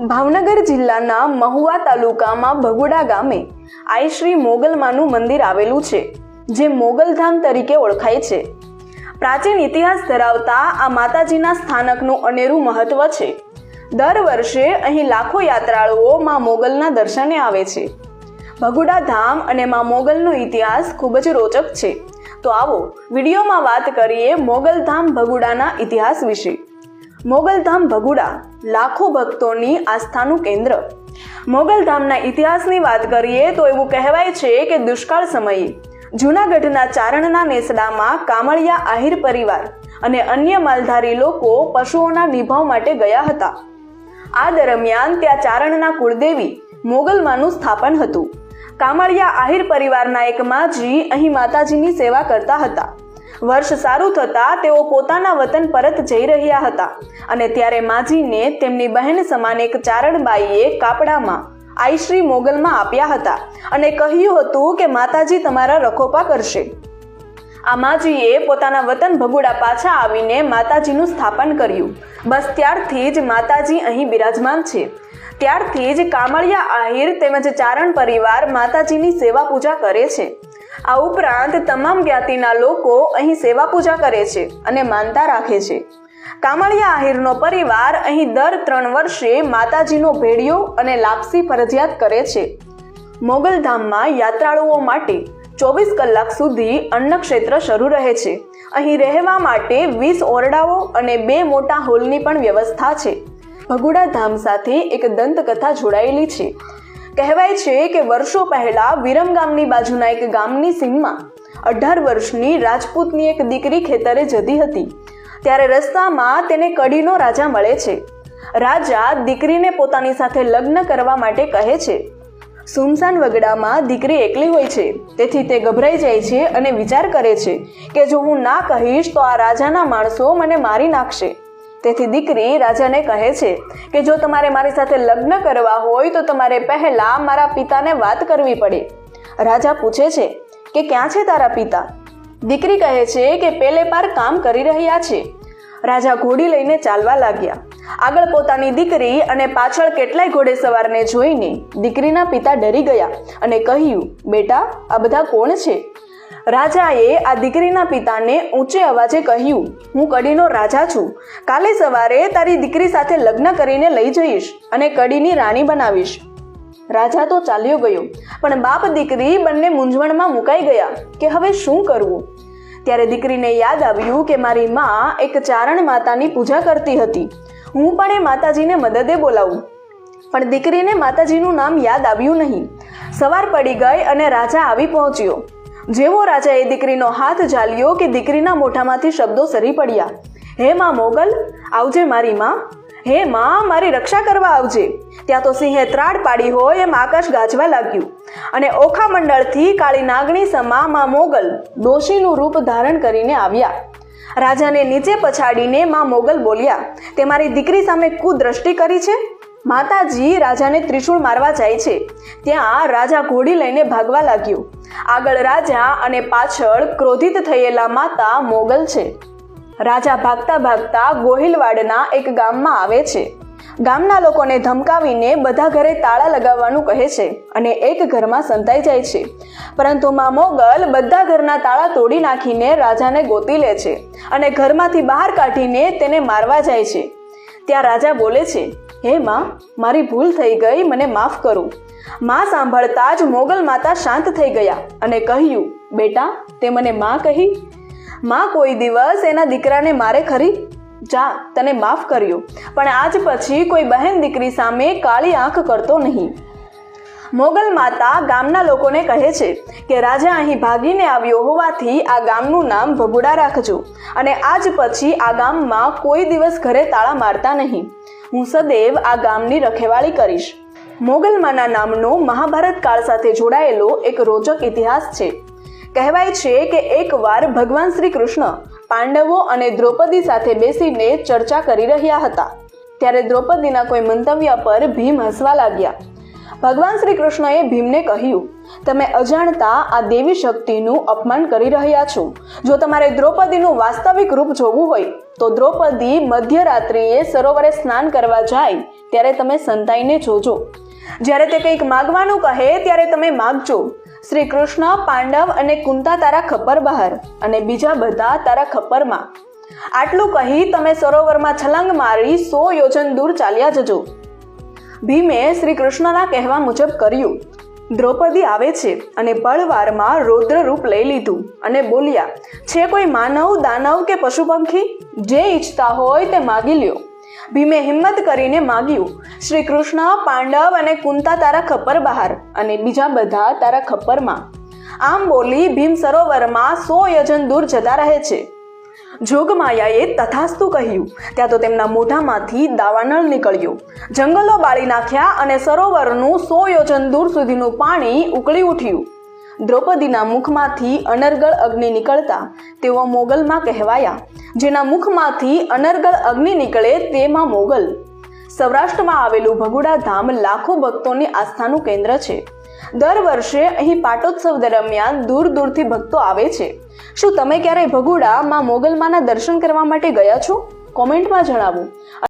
ભાવનગર જિલ્લાના મહુવા તાલુકામાં ભગુડા ગામે આઈ શ્રી મોગલમાનું મંદિર આવેલું છે, જે મોગલધામ તરીકે ઓળખાય છે. પ્રાચીન ઇતિહાસ ધરાવતા આ માતાજીના સ્થાનકનું અનેરું મહત્વ છે. દર વર્ષે અહીં લાખો યાત્રાળુઓ માં મોગલના દર્શને આવે છે. ભગુડા ધામ અને માં મોગલનો ઇતિહાસ ખૂબ જ રોચક છે. તો આવો વિડીયોમાં વાત કરીએ મોગલધામ ભગુડાના ઇતિહાસ વિશે. મોગલધામ ભગુડા લાખો ભક્તોની આસ્થાનું કેન્દ્ર. મોગલધામના ઇતિહાસની વાત કરીએ તો એવું કહેવાય છે કે દુષ્કાળ સમયે જૂનાગઢના ચારણના નેસડામાં કામળિયા આહિર પરિવાર અને અન્ય માલધારી લોકો પશુઓના નિભાવ માટે ગયા હતા. આ દરમિયાન ત્યાં ચારણના કુળદેવી મોગલમાનું સ્થાપન હતું. કામળિયા આહિર પરિવારના એક માજી અહીં માતાજીની સેવા કરતા હતા. વર્ષ સારું થતાં તેઓ પોતાના વતન પરત જઈ રહ્યા હતા. અને ત્યારે માજીને તેમની બહેન સમાન એક ચારણબાઈએ કાપડામાં આઈશ્રી મોગલમાં આપ્યા હતા અને કહ્યું હતું કે, માતાજી તમારા રખોપા કરશે. આ માજીએ પોતાના વતન ભગુડા પાછા આવીને માતાજીનું સ્થાપન કર્યું. બસ ત્યારથી જ માતાજી અહીં બિરાજમાન છે. ત્યારથી જ કામળિયા આહિર તેમજ ચારણ પરિવાર માતાજીની સેવા પૂજા કરે છે. આ ઉપરાંત તમામ જ્ઞાતિના લોકો અહીં સેવા પૂજા કરે છે અને માનતા રાખે છે. કામળિયા આહિરનો પરિવાર અહીં દર ત્રણ વર્ષે માતાજીનો ભેડિયો અને લાપસી ફરજિયાત કરે છે. મોગલધામમાં યાત્રાળુઓ માટે ચોવીસ કલાક સુધી અન્નક્ષેત્ર શરૂ રહે છે. અહીં રહેવા માટે વીસ ઓરડાઓ અને બે મોટા હોલની પણ વ્યવસ્થા છે. ભગુડા ધામ સાથે એક દંતકથા જોડાયેલી છે. કહેવાય છે કે વર્ષો પહેલા વિરમ ગામની બાજુના એક ગામની સીમમાં અઢાર વર્ષની રાજપૂતની એક દીકરી ખેતરે જતી હતી. ત્યારે રસ્તામાં તેને કડીનો રાજા મળે છે. રાજા દીકરીને પોતાની સાથે લગ્ન કરવા માટે કહે છે. સુમસાન વગડામાં દીકરી એકલી હોય છે. તેથી તે ગભરાઈ જાય છે અને વિચાર કરે છે કે જો હું ના કહીશ તો આ રાજાના માણસો મને મારી નાખશે. તેથી દીકરી રાજાને કહે છે કે જો તમારે મારી સાથે લગ્ન કરવા હોય તો તમારે પહેલા મારા પિતાને વાત કરવી પડે. રાજા પૂછે છે કે ક્યાં છે તારા પિતા? દીકરી કહે છે કે પેલે પાર કામ કરી રહ્યા છે. રાજા ઘોડી લઈને ચાલવા લાગ્યા. આગળ પોતાની દીકરી અને પાછળ કેટલાય ઘોડે સવારને જોઈને દીકરીના પિતા ડરી ગયા અને કહ્યું, બેટા, આ બધા કોણ છે? રાજાએ આ દીકરીના પિતાને ઊંચે અવાજે કહ્યું, હું કડીનો રાજા છું. કાલે સવારે તારી દીકરી સાથે લગ્ન કરીને લઈ જઈશ અને કડીની રાણી બનાવીશ. રાજા તો ચાલ્યો ગયો, પણ બાપ દીકરી બંને મૂંઝવણમાં મુકાઈ ગયા કે હવે શું કરવું? ત્યારે દીકરીને યાદ આવ્યું કે મારી માં એક ચારણ માતાની પૂજા કરતી હતી. હું પણ એ માતાજીને મદદે બોલાવું. પણ દીકરીને માતાજીનું નામ યાદ આવ્યું નહીં. સવાર પડી ગઈ અને રાજા આવી પહોંચ્યો. જેવો રાજાએ દીકરીનો હાથ ઝાલ્યો કે દીકરીના મોઢામાંથી શબ્દો સરી પડ્યા, હે માં મોગલ, આવજે મારી માં. હે માં, મારી રક્ષા કરવા આવજે. ત્યાં તો સિંહે ત્રાડ પાડી હોય એમ આકાશ ગાજવા લાગ્યું. અને ઓખા મંડળથી કાળી નાગણી સમા માં મોગલ દોષીનું રૂપ ધારણ કરીને આવ્યા. રાજાને નીચે પછાડીને માં મોગલ બોલ્યા, તે મારી દીકરી સામે કુદ્રષ્ટિ કરી છે? માતાજી રાજાને ત્રિશૂળ મારવા જાય છે. ત્યાં રાજા ઘોડી લઈને ભાગવા લાગ્યો. આગળ રાજા અને પાછળ ક્રોધિત થયેલા માતા મોગલ છે. રાજા ભાગતા ભાગતા ગોહિલવાડના એક ગામમાં આવે છે. ગામના લોકોને ધમકાવીને બધા ઘરે તાળા લગાવવાનું કહે છે અને એક ઘરમાં સંતાઈ જાય છે. પરંતુ માં મોગલ બધા ઘરના તાળા તોડી નાખીને રાજાને ગોતી લે છે અને ઘરમાંથી બહાર કાઢીને તેને મારવા જાય છે. ત્યાં રાજા બોલે છે હે માં, મારી ભૂલ થઈ ગઈ, મને માફ કરો. માં સાંભળતા જ મોગલ માતા શાંત થઈ ગયા અને કહ્યું, બેટા, તે મને માં કહી. માં કોઈ દિવસ એના દીકરાને મારે ખરી? જા, તને માફ કર્યો. પણ આજ પછી કોઈ બહેન દીકરી સામે કાળી આંખ કરતો નહીં. મોગલ માતા ગામના લોકોને કહે છે કે, રાજા અહીં ભાગીને આવ્યો હોવાથી આ ગામનું નામ ભગુડા રાખજો અને આજ પછી આ ગામમાં કોઈ દિવસ ઘરે તાળા મારતા નહીં. હું સદૈવ આ ગામની રખેવાળી કરીશ. મોગલમાના નામનો મહાભારત કાળ સાથે જોડાયેલો એક રોચક ઇતિહાસ છે. કહેવાય છે કે એકવાર ભગવાન શ્રી કૃષ્ણ પાંડવો અને દ્રૌપદી સાથે બેસીને ચર્ચા કરી રહ્યા હતા. ત્યારે દ્રૌપદીના કોઈ મંતવ્ય પર ભીમ હસવા લાગ્યા. ભગવાન શ્રી કૃષ્ણએ ભીમને કહ્યું, તમે અજાણતા આ દેવી શક્તિનું અપમાન કરી રહ્યા છો. જો તમારે દ્રૌપદીનું વાસ્તવિક રૂપ જોવું હોય, તો દ્રૌપદી મધ્યરાત્રિએ સરોવરે સ્નાન કરવા જાય, ત્યારે તમે સંતાઈને જોજો. જ્યારે તે કંઈક માગવાનું કહે, ત્યારે તમે માગજો. શ્રી કૃષ્ણ, પાંડવ અને કુંતા તારા ખપ્પર બહાર અને બીજા બધા તારા ખપ્પરમાં. આટલું કહી તમે સરોવરમાં છલાંગ મારી સો યોજન દૂર ચાલ્યા જજો. ભીમે શ્રી કૃષ્ણના કહેવા મુજબ કર્યું. દ્રૌપદી આવે છે અને પળવારમાં રૌદ્ર રૂપ લઈ લીધું અને બોલ્યા, છે કોઈ માનવ, દાનવ કે પશુ પંખી જે ઈચ્છતા હોય તે માગી લ્યો. ભીમે હિંમત કરીને માગ્યું શ્રી કૃષ્ણ પાંડવ અને કુંતા તારા ખપ્પર બહાર અને બીજા બધા તારા ખપ્પરમાં. આમ બોલી ભીમ સરોવરમાં સો યજન દૂર જતા રહે છે. જોગમાયાએ તથાસ્તુ કહ્યું. ત્યાં તો તેમના મોઢામાંથી દાવાનળ નીકળ્યું. જંગલો બાળી નાખ્યા અને સરોવરનું સો યોજન દૂર સુધીનું પાણી ઉકળી ઉઠ્યું. દ્રૌપદીના મુખમાંથી અનર્ગળ અગ્નિ નીકળતા તેઓ મોગલમાં કહેવાયા. જેના મુખમાંથી અનર્ગળ અગ્નિ નીકળે તેમાં મોગલ. સૌરાષ્ટ્રમાં આવેલું ભગુડા ધામ લાખો ભક્તોની આસ્થાનું કેન્દ્ર છે. દર વર્ષે અહીં પાટોત્સવ દરમિયાન દૂર દૂરથી ભક્તો આવે છે. શું તમે ક્યારેય ભગુડા માં મોગલમાના દર્શન કરવા માટે ગયા છો? કોમેન્ટમાં જણાવો.